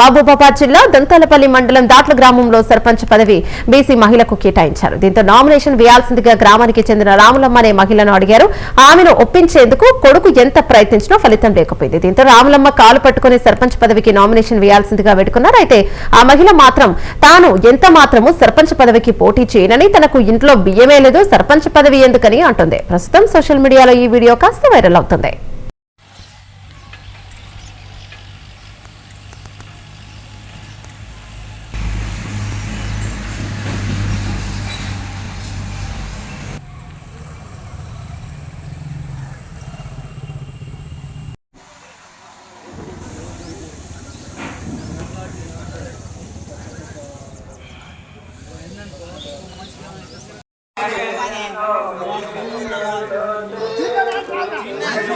మహబూబాబాద్ జిల్లా దంతాలపల్లి మండలం దాట్ల గ్రామంలో సర్పంచ్ పదవి బీసీ మహిళకు కేటాయించారు. దీంతో నామినేషన్ వేయాల్సిందిగా గ్రామానికి చెందిన రాములమ్మ అనే మహిళను అడిగారు. ఆమెను ఒప్పించేందుకు కొడుకు ఎంత ప్రయత్నించినా ఫలితం లేకపోయింది. దీంతో రాములమ్మ కాలు పట్టుకుని సర్పంచ్ పదవికి నామినేషన్ వేయాల్సిందిగా పెట్టుకున్నారు అయితే ఆ మహిళ మాత్రం తాను ఎంత మాత్రము సర్పంచ్ పదవికి పోటీ చేయనని తనకు ఇంట్లో బియ్యమే లేదు సర్పంచ్ పదవి ఎందుకని అంటుంది. ప్రస్తుతం సోషల్ మీడియాలో ఈ వీడియో కాస్త వైరల్ అవుతుంది.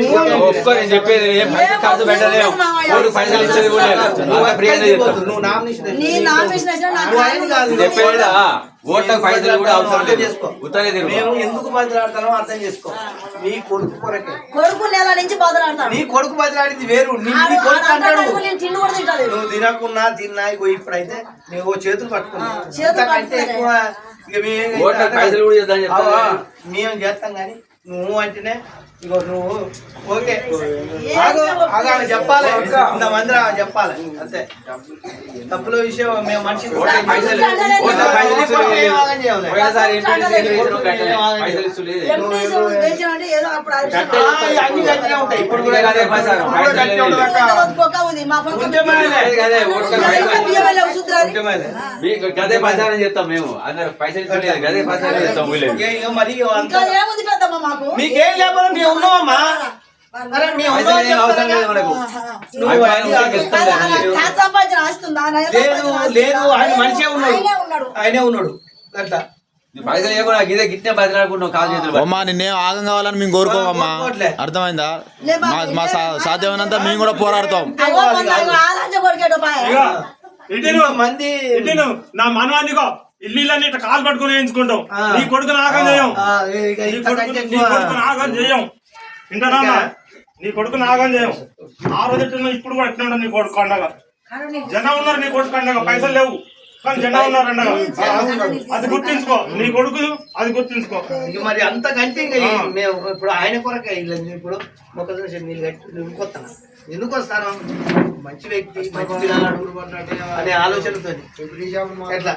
నేను చెప్పేది ఏం పైసలు పెట్టలేము పైసలు ఇచ్చేది కూడా. నువ్వు నామినేషన్ నీ నామినేషన్ వేసినా నాకు నువ్వు ఆయన కాదు. చెప్పేదా ఓట్లకు పైసలు కూడా అవసరం లేదు. ఉత్తరే మేము ఎందుకు బదిలాడతానో అర్థం చేసుకో. నీ కొడుకు కొరకే. కొడుకు నెల నుంచి బదులాడతాను నీ కొడుకు బదిలాడింది వేరు. నీ కొడుకు అంటాడు. నువ్వు తినకున్నా తిన్నా ఇగో ఇప్పుడైతే నువ్వు చేతులు పట్టుకున్నా. చేతులు ఇంతకంటే పట్టుకునే. ఎక్కువ పైసలు కూడా చేద్దాం చెప్తాను అవా, మేము చేస్తాం కానీ నువ్వు అంటేనే ఇగో నువ్వు ఓకే. ఆగు ఆగు ఆమె చెప్పాలి. ఇంత మంది చెప్పాలి. అంతే. తప్పుల విషయం మేము మనిషి అన్ని గట్టిగా ఉంటాయి. ఇప్పుడు కూడా మీకు గదే పైసలు చెప్తాం మేము. అందరు పైసలు గదే ఏముంది పెద్దమ్మ మాకు? మీకేం లేకపోతే మేము ఉన్నామమ్మా లేదు? ఆయన మనిషే ఉన్నాడు. ఆయనే ఉన్నాడు. అట్లా. అమ్మా నిన్నేం ఆగం కావాలని మేము కోరుకోమమ్మా. అర్థమైందా? మా. సాధ్యమైనంత మేము కూడా పోరాడతాం. అగో మొన్న అగో ఆలంచ కొరికాడు పాయ. ఇగో, ఇటు మంది ఇటు నా మనవానికో ఇల్లు ఇల్లు ఇట్లా కాలు పట్టుకుని వేయించుకుంటాం. నీ కొడుకు నాగం చేయం నీ కొడుకు నాగం చేయం. వింటానా నీ కొడుకు నాగం చేయం. ఆ రోజు ఇప్పుడు కూడా ఎట్లా నీ కొడుకు అండగా జనం ఉన్నారు నీ కొడుకు అండగా పైసలు లేవు. కానీ జనం ఉన్నారు అండగా అది గుర్తించుకో. నీ కొడుకు అది గుర్తించుకో. ఇక మరి అంతకంటే. మేము ఇప్పుడు ఆయన కొరకే ఇప్పుడు మొక్కజొన్న నీళ్ళు కట్టి ఎందుకు వస్తాను? మంచి వ్యక్తి మంచి పిల్లలు అనే ఆలోచనతో ఎట్లా?